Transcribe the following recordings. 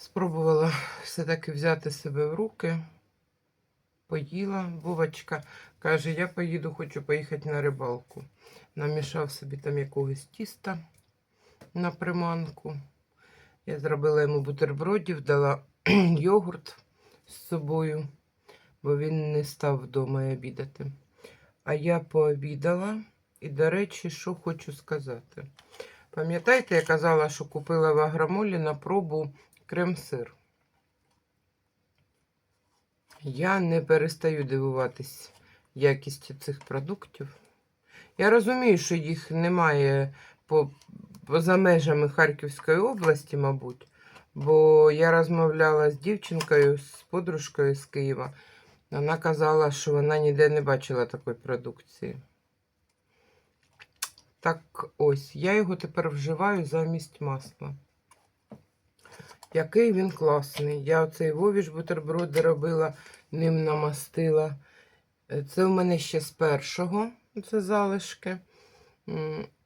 Спробувала все-таки взяти себе в руки. Поїла. Вовочка каже, я поїду, хочу поїхати на рибалку. Намішав собі там якогось тіста на приманку. Я зробила йому бутербродів, дала йогурт з собою, бо він не став вдома обідати. А я пообідала. І, до речі, що хочу сказати. Пам'ятаєте, я казала, що купила в агромолі на пробу крем-сир. Я не перестаю дивуватись якістю цих продуктів. Я розумію, що їх немає по, поза межами Харківської області, мабуть, бо я розмовляла з дівчинкою, з подружкою з Києва. Вона казала, що вона ніде не бачила такої продукції. Так ось, я його тепер вживаю замість масла. Який він класний. Я оцей вовіш бутерброди робила, ним намастила. Е, Це в мене ще з першого, це залишки.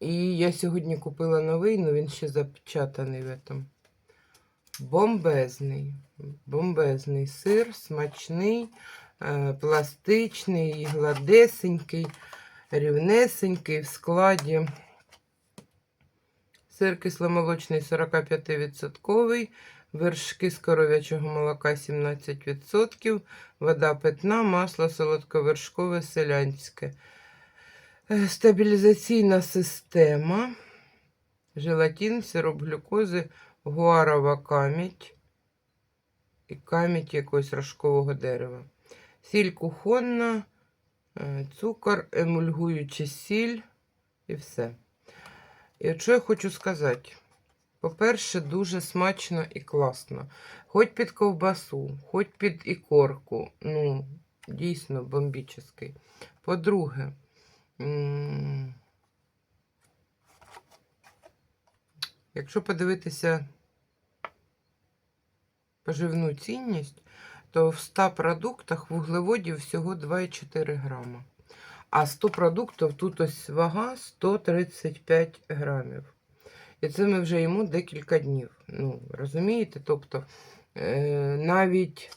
І я сьогодні купила новий, але він ще запечатаний в этом. Бомбезний. Бомбезний сир, смачний, е, пластичний, гладесенький, рівнесенький в складі. Сир кисломолочний 45%, вершки з коров'ячого молока 17%, вода питна, масло солодковершкове селянське. Е, Стабілізаційна система, желатин, сироп глюкози, гуарова камідь і камідь якогось рожкового дерева. Сіль кухонна, е, цукор, емульгуюча сіль і все. І от що я хочу сказати? По-перше, дуже смачно і класно. Хоч під ковбасу, хоч під ікорку. Ну, дійсно бомбічний. По-друге, якщо подивитися поживну цінність, то в 100 продуктах вуглеводів всього 2,4 грама. А 100 продуктів тут ось вага 135 грамів. І це ми вже їмо декілька днів. Ну, розумієте? Тобто, е, навіть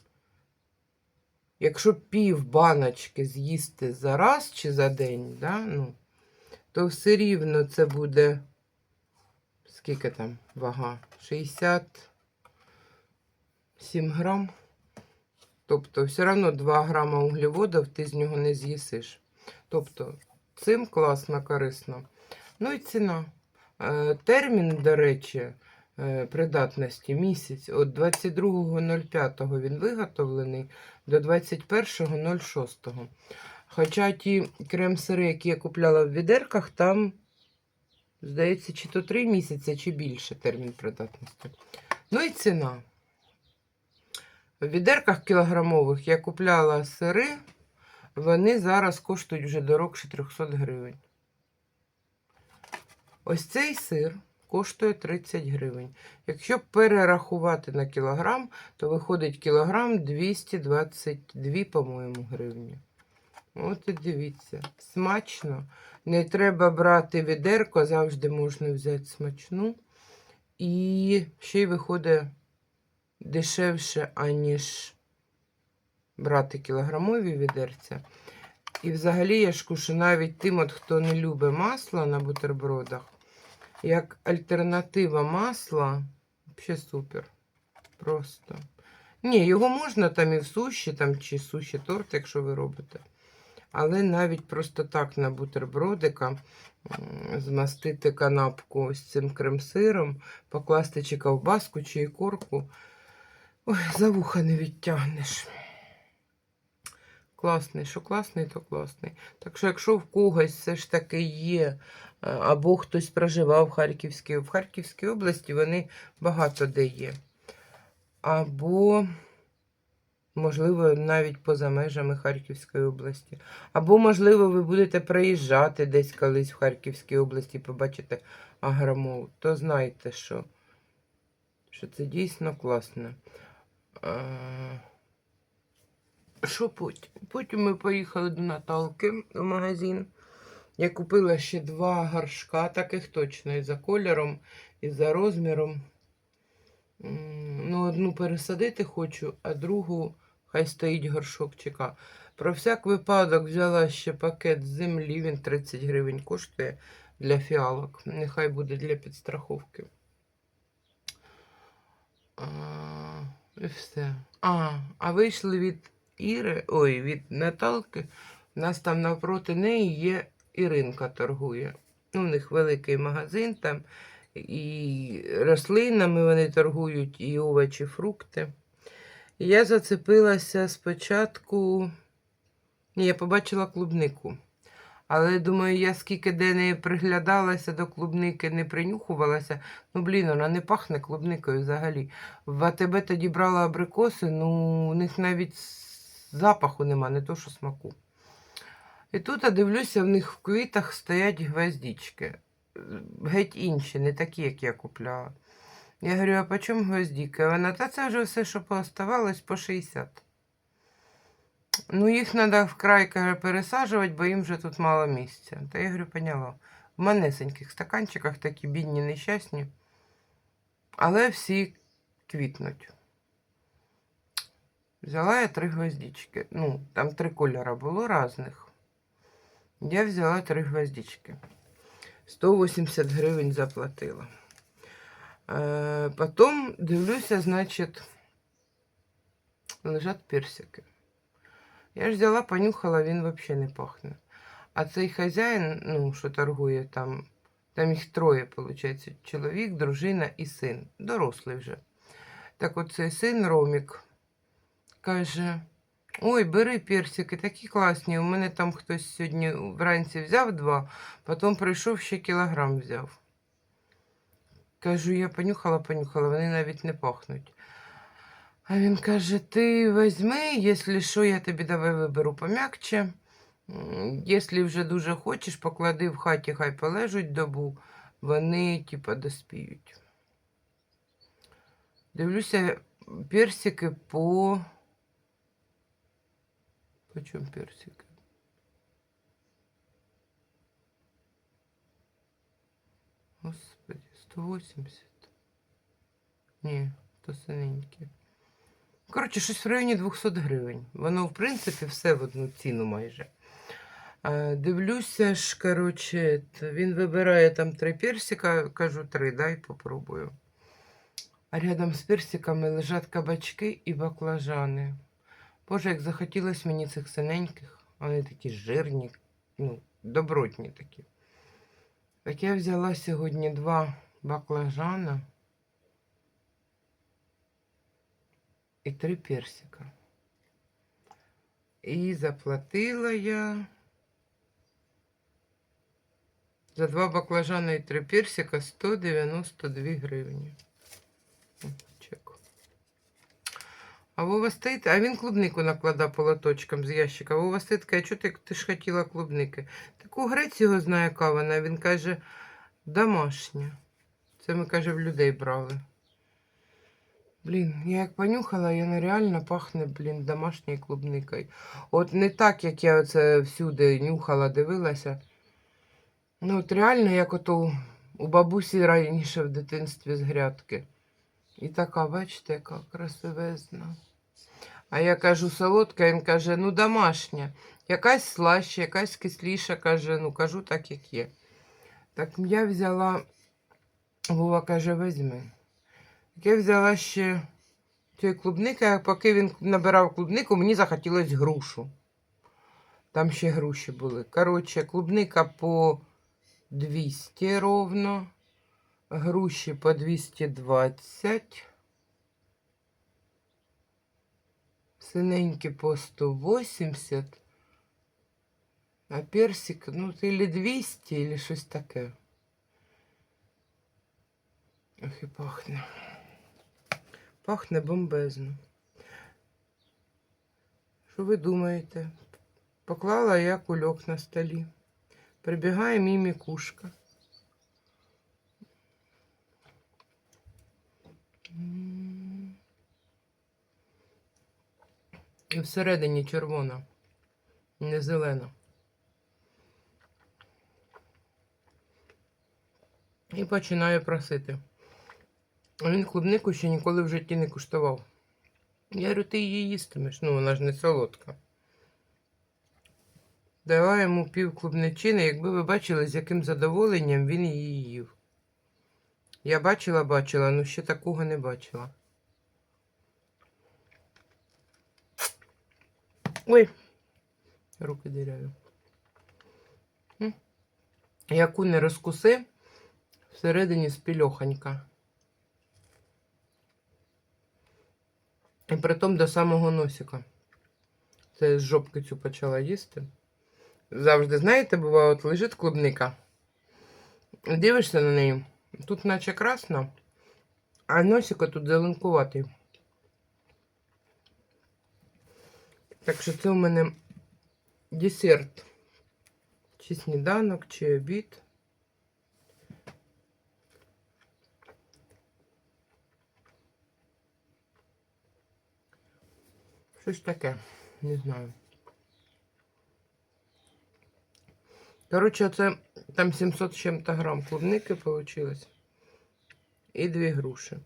якщо пів баночки з'їсти за раз чи за день, да, ну, то все рівно це буде. Скільки там вага? 67 грам. Тобто, все одно 2 грама углеводів ти з нього не з'їсиш. Тобто, цим класно, корисно. Ну і ціна. Е, Термін, до речі, е, придатності місяць. От 22.05 він виготовлений до 21.06. Хоча ті крем-сири, які я купляла в відерках, там, здається, чи то 3 місяці, чи більше термін придатності. Ну і ціна. В відерках кілограмових я купляла сири. Вони зараз коштують вже дорогше 300 гривень. Ось цей сир коштує 30 гривень. Якщо перерахувати на кілограм, то виходить кілограм 222, по-моєму, гривні. От і дивіться, смачно. Не треба брати відерко, завжди можна взяти смачну. І ще й виходить дешевше, аніж брати кілограмові відерця. І взагалі я ж кушу навіть тим, от, хто не любить масло на бутербродах, як альтернатива масла, взагалі супер. Просто. Ні, його можна там і в суші, там, чи суші торт, якщо ви робите. Але навіть просто так на бутербродика змастити канапку ось цим крем-сиром, покласти чи ковбаску, чи ікорку. Ой, за вуха не відтягнеш. Класний, що класний, то класний. Так що, якщо в когось все ж таки є, е, або хтось проживав в Харківській, в Харківській області вони багато де є. Або, можливо, навіть поза межами Харківської області. Або, можливо, ви будете приїжджати десь колись в Харківській області, побачите агромол, то знайте, що, що це дійсно класно. Що потім? Потім ми поїхали до Наталки в магазин. Я купила ще два горшка, таких точно, і за кольором, і за розміром. Ну, одну пересадити хочу, а другу хай стоїть горшок чека. Про всяк випадок взяла ще пакет землі, він 30 гривень коштує для фіалок. Нехай буде для підстраховки. А, і все. А, а вийшли від Іри, ой, від Наталки. У нас там навпроти неї є Іринка торгує. Ну, у них великий магазин там. І рослинами вони торгують, і овочі, фрукти. Я зацепилася спочатку. Я побачила клубнику. Але думаю, я скільки де не приглядалася до клубники, не принюхувалася. Ну, блін, вона не пахне клубникою взагалі. В АТБ тоді брала абрикоси, ну, у них навіть запаху нема, не то що смаку. І тут я дивлюся, в них в квітах стоять гвоздички. Е, Геть інші, не такі, як я купляла. Я говорю, а по чому гвоздіки? Вона, та це вже все, що пооставалось, по 60. Ну, їх треба вкрай пересаджувати, бо їм вже тут мало місця. Та я говорю, поняла. В манесеньких стаканчиках такі бідні, нещасні. Але всі квітнуть. Взяла я три гвоздички. Ну, там три кольори було різних. Я взяла три гвоздички. 180 гривень заплатила. Е, потім дивлюся, значить, лежать персики. Я ж взяла, понюхала, він взагалі не пахне. А цей хазяїн, ну, що торгує там, там їх троє, виходить, чоловік, дружина і син. Дорослий вже. Так от цей син Ромік каже: Ой, бери персики, такі класні. У мене там хтось сьогодні вранці взяв два, потім прийшов ще кілограм взяв. Кажу, я понюхала, понюхала, вони навіть не пахнуть. А він каже: ти візьми, якщо що, я тобі давай виберу пом'якче. Якщо вже дуже хочеш, поклади в хаті, хай полежуть добу, вони типа доспіють. Дивлюся, персики по. По чому персики? Господи, 180. Ні, то синенькі. Коротше, щось в районі 200 гривень. Воно, в принципі, все в одну ціну майже. А, дивлюся ж, коротше, він вибирає там три персика, кажу, три, дай попробую. А рядом з персиками лежать кабачки і баклажани. Боже, як захотілось мені цих синеньких. Вони такі жирні, ну, добротні такі. Так я взяла сьогодні два баклажана і три персика. І заплатила я за два баклажани і три персика 192 гривні. А Вова стоїть, а він клубнику накладав по лоточкам з ящика. Вова стоїть, каже, що ти, ти ж хотіла клубники? Таку грець його знає, яка вона. Він каже, домашня. Це ми, каже, в людей брали. Блін, я як понюхала, вона реально пахне, блін, домашньою клубникою. От не так, як я це всюди нюхала, дивилася. Ну, от реально, як ото у бабусі раніше в дитинстві з грядки. І така, бачите, яка красивезна. А я кажу, солодка, він каже, ну домашня. Якась слаще, якась кисліша, каже, ну кажу так, як є. Так я взяла, Вова каже, візьми. Так я взяла ще цієї клубники, а поки він набирав клубнику, мені захотілося грушу. Там ще груші були. Коротше, клубника по 200 ровно, груші по 220, синенькі по 180, а персик, ну, или 200, или щось таке. Ох і пахне. Пахне бомбезно. Що ви думаєте? Поклала я кульок на столі. Прибігає мій мікушка. М. І всередині червона, не зелена. І починаю просити. А він клубнику ще ніколи в житті не куштував. Я говорю, ти її їстимеш, ну вона ж не солодка. Дала йому пів клубничини, якби ви бачили, з яким задоволенням він її їв. Я бачила, бачила, але ще такого не бачила. Ой, руки діряві. М. Яку не розкуси, всередині спільохонька. І притом до самого носика. Це я з жопки цю почала їсти. Завжди, знаєте, буває, от лежить клубника. Дивишся на неї. Тут наче красно, а носика тут зеленкуватий. Так що це у мене десерт. Чи сніданок, чи обід. Щось таке, не знаю. Коротше, це там 700 з чим-то грам клубники получилось. І дві груші.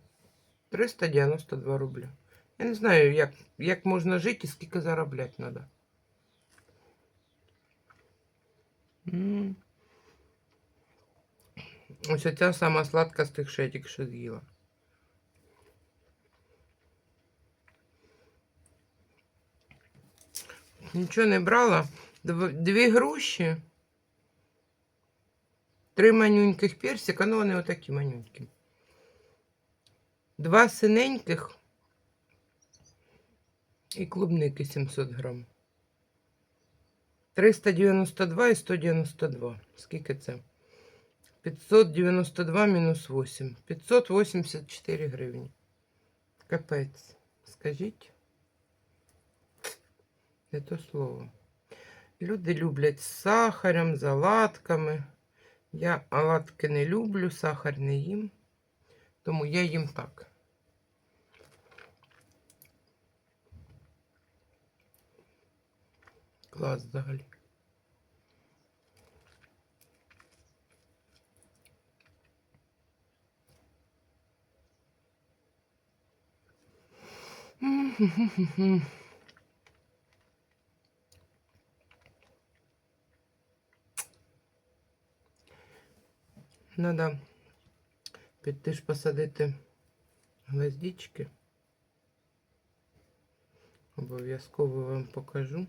392 рубля. Я не знаю, як, як можна жити і скільки заробляти треба. Ось ця сама сладка з тих, тільки що з'їла. Нічого не брала. Дв- Дві груші. Три манюньких персика, ну вони отакі манюнькі. Два синеньких і клубники 700 грам. 392 і 192. Скільки це? 592 мінус 8. 584 гривні. Капець. Скажіть. Не то слово. Люди люблять з сахарем, з оладками. Я оладки не люблю, сахар не їм. Тому я їм так. Клас взагалі. Надо піти ж посадити гвоздички. Обов'язково вам покажу.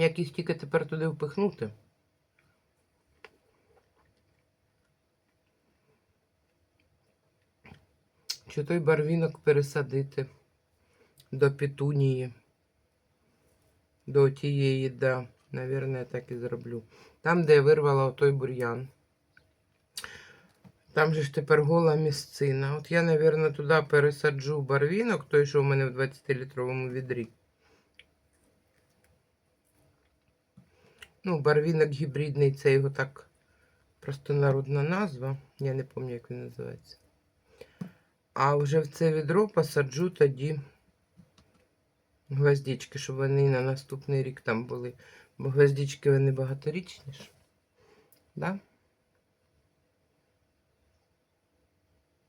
Як їх тільки тепер туди впихнути. Чи той барвінок пересадити до петунії. До тієї, да, Наверное, так і зроблю. Там, де я вирвала той бур'ян. Там же ж тепер гола місцина. От я, наверное, туди пересаджу барвінок, той, що у мене в 20-літровому відрі. Ну, барвінок гібридний, це його так просто народна назва. Я не пам'ятаю, як він називається. А вже в це відро посаджу тоді гвоздички, щоб вони на наступний рік там були. Бо гвоздички вони багаторічні ж. Да?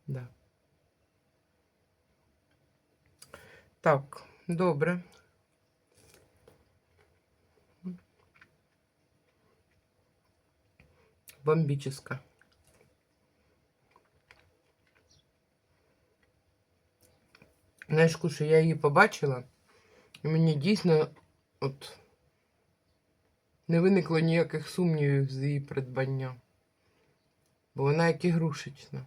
Да. Так, добре. Бомбическа. Знаєш, Куша, я її побачила, і мені дійсно от не виникло ніяких сумнівів з її придбання. Бо вона як ігрушечна.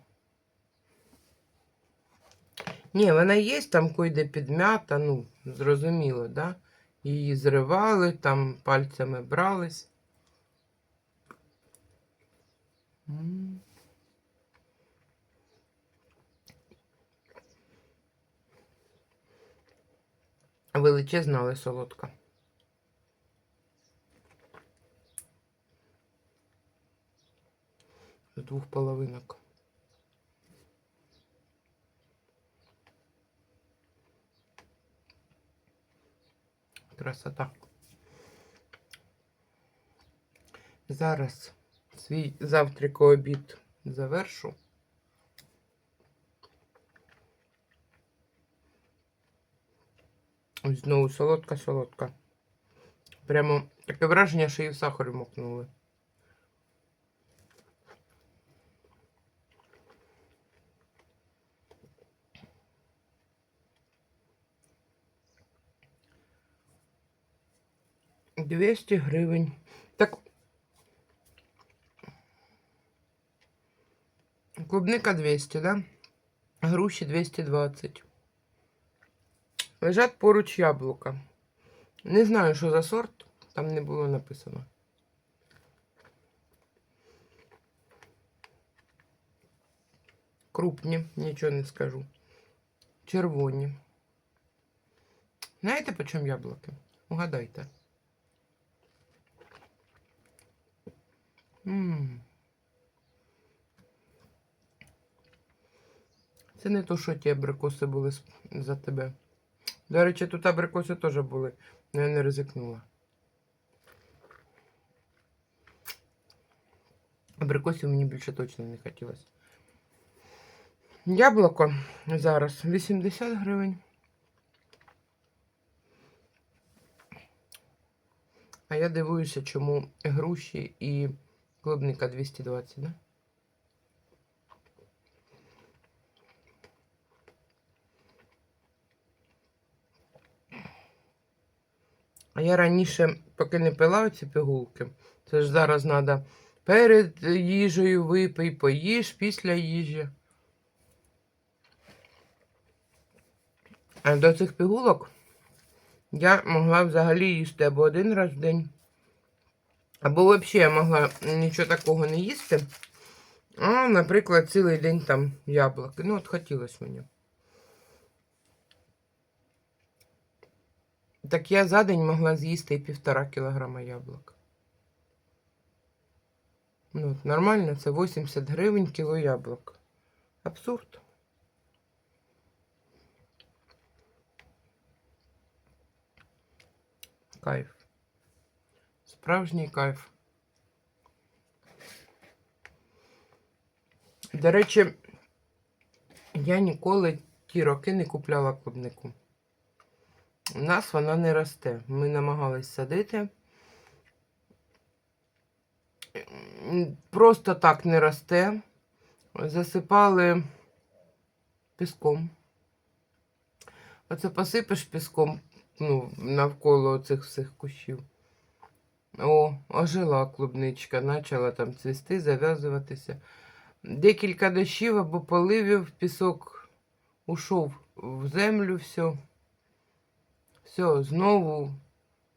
Ні, вона є, там койде підмята, ну, зрозуміло, да? Її зривали, там пальцями брались. М. Величезна, але солодка. З двох половинок. Красота. Зараз свій завтрако обід завершу. Ось знову солодка, солодка. Прямо таке враження, що її в сахарі мокнули. Двісті гривень. Так. Клубника 200, да? Груші 220. Лежать поруч яблука. Не знаю, що за сорт, там не було написано. Крупні, нічого не скажу. Червоні. Знаєте, по чому яблуки? Угадайте. М. Це не то, що ті абрикоси були за тебе. До речі, тут абрикоси теж були, але я не ризикнула. Абрикосів мені більше точно не хотілося. Яблуко зараз 80 гривень. А я дивуюся, чому груші і клубника 220, да? А я раніше, поки не пила ці пігулки, це ж зараз треба перед їжею випий, поїж після їжі. А до цих пігулок я могла взагалі їсти або один раз в день, або взагалі я могла нічого такого не їсти. А, наприклад, цілий день там яблуки. Ну, от хотілося мені. Так я за день могла з'їсти півтора кілограма яблук. Ну, нормально, це 80 гривень кіло яблук. Абсурд. Кайф. Справжній кайф. До речі, я ніколи ті роки не купляла клубнику. У нас вона не росте. Ми намагались садити. Просто так не росте. Засипали піском. Оце посипеш піском ну, навколо цих всіх кущів. О, ожила клубничка, почала там цвісти, зав'язуватися. Декілька дощів або поливів, пісок ушов в землю, все. Все, знову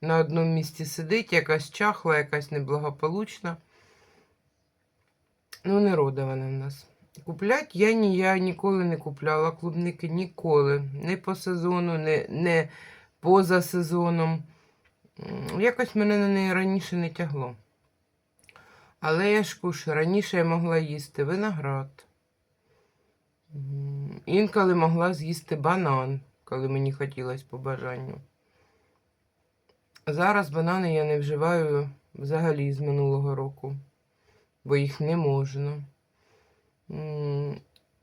на одному місці сидить, якась чахла, якась неблагополучна. Ну, не рода вона в нас. Куплять я ні, я ніколи не купляла клубники, ніколи. Не по сезону, не, не поза сезоном. Якось мене на неї раніше не тягло. Але я ж кушаю, раніше я могла їсти виноград. Інколи могла з'їсти банан, коли мені хотілося по бажанню. Зараз банани я не вживаю взагалі з минулого року, бо їх не можна.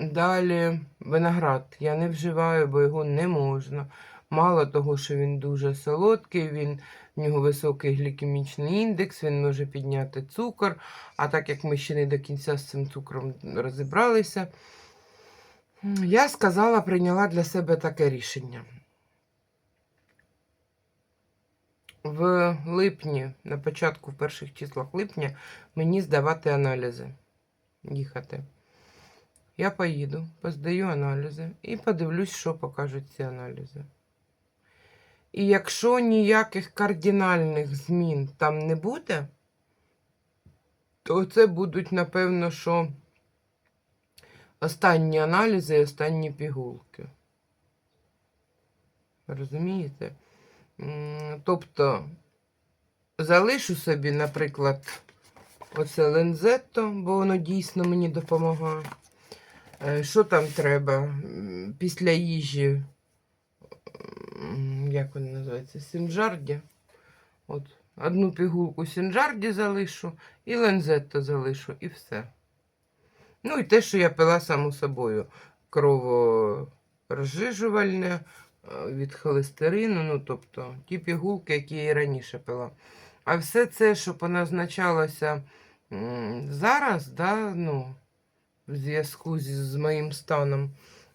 Далі виноград я не вживаю, бо його не можна. Мало того, що він дуже солодкий, він, в нього високий глікемічний індекс, він може підняти цукор. А так як ми ще не до кінця з цим цукром розібралися, я сказала, прийняла для себе таке рішення. В липні, на початку, в перших числах липня, мені здавати аналізи. Їхати. Я поїду, поздаю аналізи і подивлюсь, що покажуть ці аналізи. І якщо ніяких кардинальних змін там не буде, то це будуть, напевно, що останні аналізи і останні пігулки. Розумієте? Тобто залишу собі, наприклад, оце лензетто, бо воно дійсно мені допомагає. Е, Що там треба після їжі? Як воно називається? Синджарді. От, Одну пігулку сінжарді залишу і лензетто залишу, і все. Ну і те, що я пила само собою. Кроворозжижувальне е, від холестерину, ну тобто ті пігулки, які я і раніше пила. А все це, що поназначалося зараз, да, ну, в зв'язку з, з моїм станом,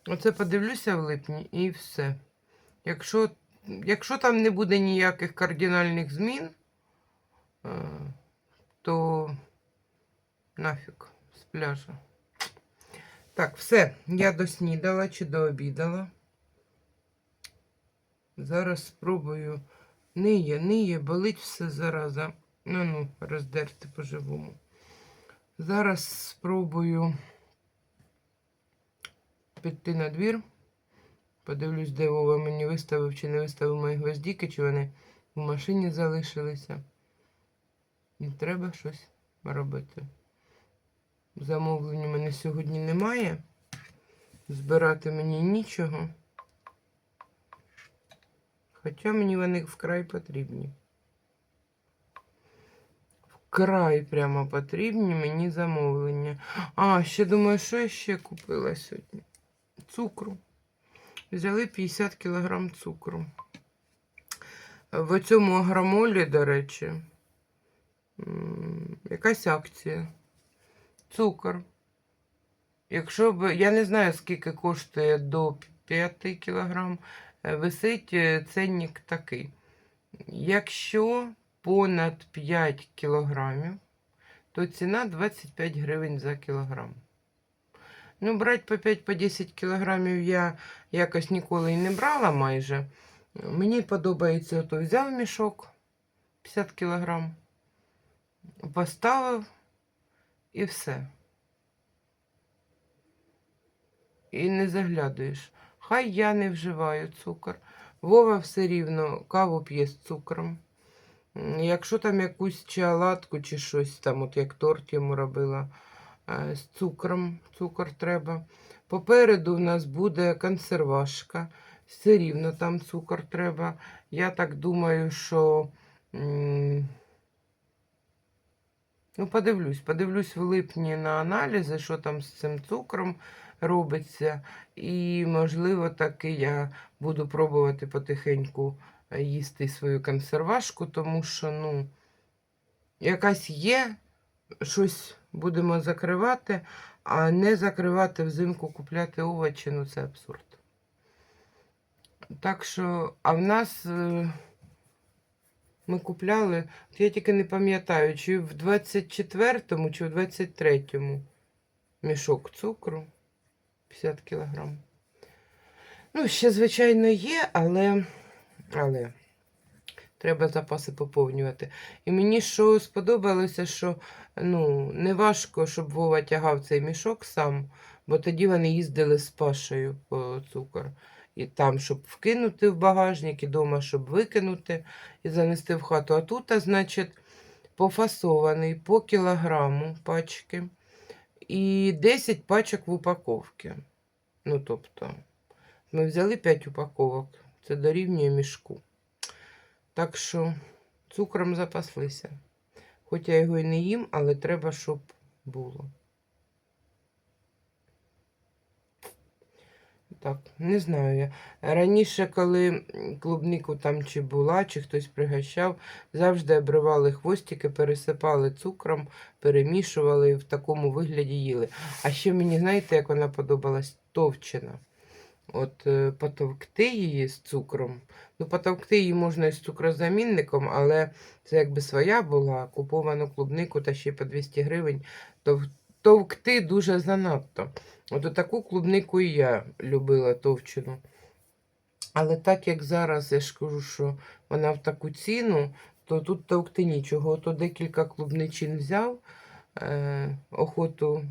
оце подивлюся в липні і все. Якщо, якщо там не буде ніяких кардинальних змін, е, то нафіг з пляжа. Так, все, я доснідала чи дообідала. Зараз спробую. Ниє, ниє, болить все зараза. Ну ну, роздерти по-живому. Зараз спробую піти на двір. Подивлюсь, де Вова мені виставив чи не виставив мої гвоздіки, чи вони в машині залишилися. І треба щось робити. Замовлень у мене сьогодні немає. Збирати мені нічого. Хоча мені вони вкрай потрібні. Вкрай прямо потрібні мені замовлення. А, ще думаю, що я ще купила сьогодні? Цукру. Взяли 50 кг цукру. В цьому агромолі, до речі, якась акція. Цукор. Якщо б, я не знаю, скільки коштує до 5 кг, висить е, ценник такий. Якщо понад 5 кг, то ціна 25 гривень за кілограм. Ну, брати по 5-10 кілограмів я якось ніколи і не брала майже. Мені подобається, то взяв мішок 50 кілограм, поставив і все. І не заглядуєш. Хай я не вживаю цукор. Вова все рівно каву п'є з цукром. Якщо там якусь чи оладку, чи щось там, от як торт йому робила, е, з цукром, цукор треба. Попереду в нас буде консервашка. Все рівно там цукор треба. Я так думаю, що. Ну, подивлюсь, подивлюсь в липні на аналізи, що там з цим цукром робиться. І, можливо, таки я буду пробувати потихеньку е, їсти свою консервашку, тому що, ну, якась є, щось будемо закривати, а не закривати взимку, купляти овочі, ну це абсурд. Так що, а в нас. Ми купляли, я тільки не пам'ятаю, чи в 24-му, чи в 23-му мішок цукру 50 кілограм. Ну, ще, звичайно, є, але, але треба запаси поповнювати. І мені що сподобалося, що ну, не важко, щоб Вова тягав цей мішок сам, бо тоді вони їздили з Пашею по цукор. І там, щоб вкинути в багажник, і вдома, щоб викинути і занести в хату. А тут, значить, пофасований по кілограму пачки і 10 пачок в упаковці. Ну, тобто, ми взяли 5 упаковок, це дорівнює мішку. Так що цукром запаслися. Хоч я його і не їм, але треба, щоб було. Так, не знаю я. Раніше, коли клубнику там чи була, чи хтось пригощав, завжди обривали хвостики, пересипали цукром, перемішували і в такому вигляді їли. А ще мені, знаєте, як вона подобалась? Товчена. От е, потовкти її з цукром. Ну, потовкти її можна і з цукрозамінником, але це якби своя була, куповану клубнику та ще по 200 гривень. Тов... Товкти дуже занадто. От таку клубнику і я любила товчену. Але так як зараз я ж кажу, що вона в таку ціну, то тут товкти нічого. То декілька клубничин взяв, е, охоту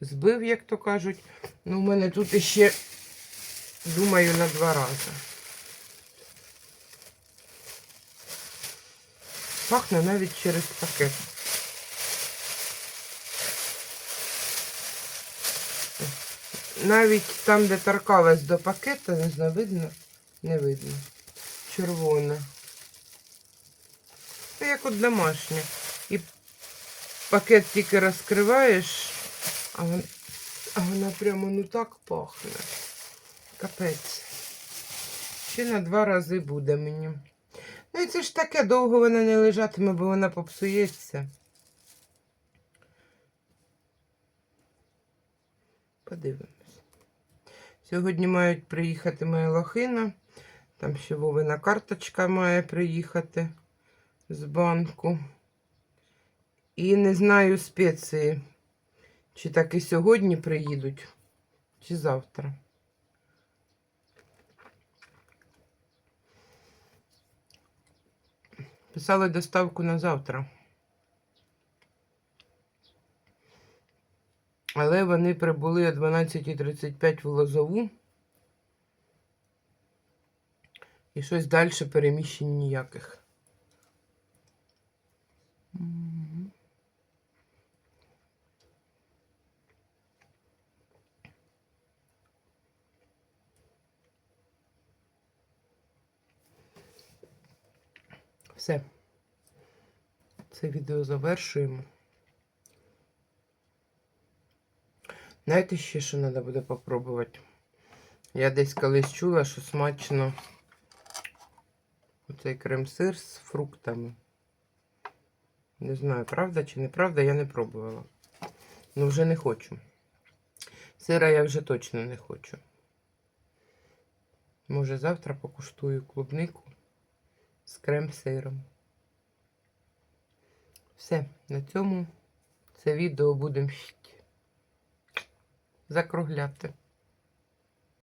збив, як то кажуть. Ну, у мене тут іще, думаю, на два рази. Пахне навіть через пакет. Навіть там, де торкалась до пакета, не знаю, видно? Не видно. Червона. Це як от домашнє. І пакет тільки розкриваєш, а, вон, а вона прямо ну так пахне. Капець. Ще на два рази буде мені. Ну і це ж таке довго вона не лежатиме, бо вона попсується. Подивимось. Сьогодні мають приїхати моя лохина. Там ще Вовина карточка має приїхати з банку. І не знаю спеції, чи так і сьогодні приїдуть, чи завтра. Писали доставку на завтра. Але вони прибули о 12.35 в Лозову. І щось далі переміщень ніяких. Все. Це відео завершуємо. Знаєте ще, що треба буде попробувати? Я десь колись чула, що смачно оцей крем-сир з фруктами. Не знаю, правда чи неправда, я не пробувала. Ну, вже не хочу. Сира я вже точно не хочу. Може, завтра покуштую клубнику з крем-сиром. Все, на цьому це відео будемо закругляти.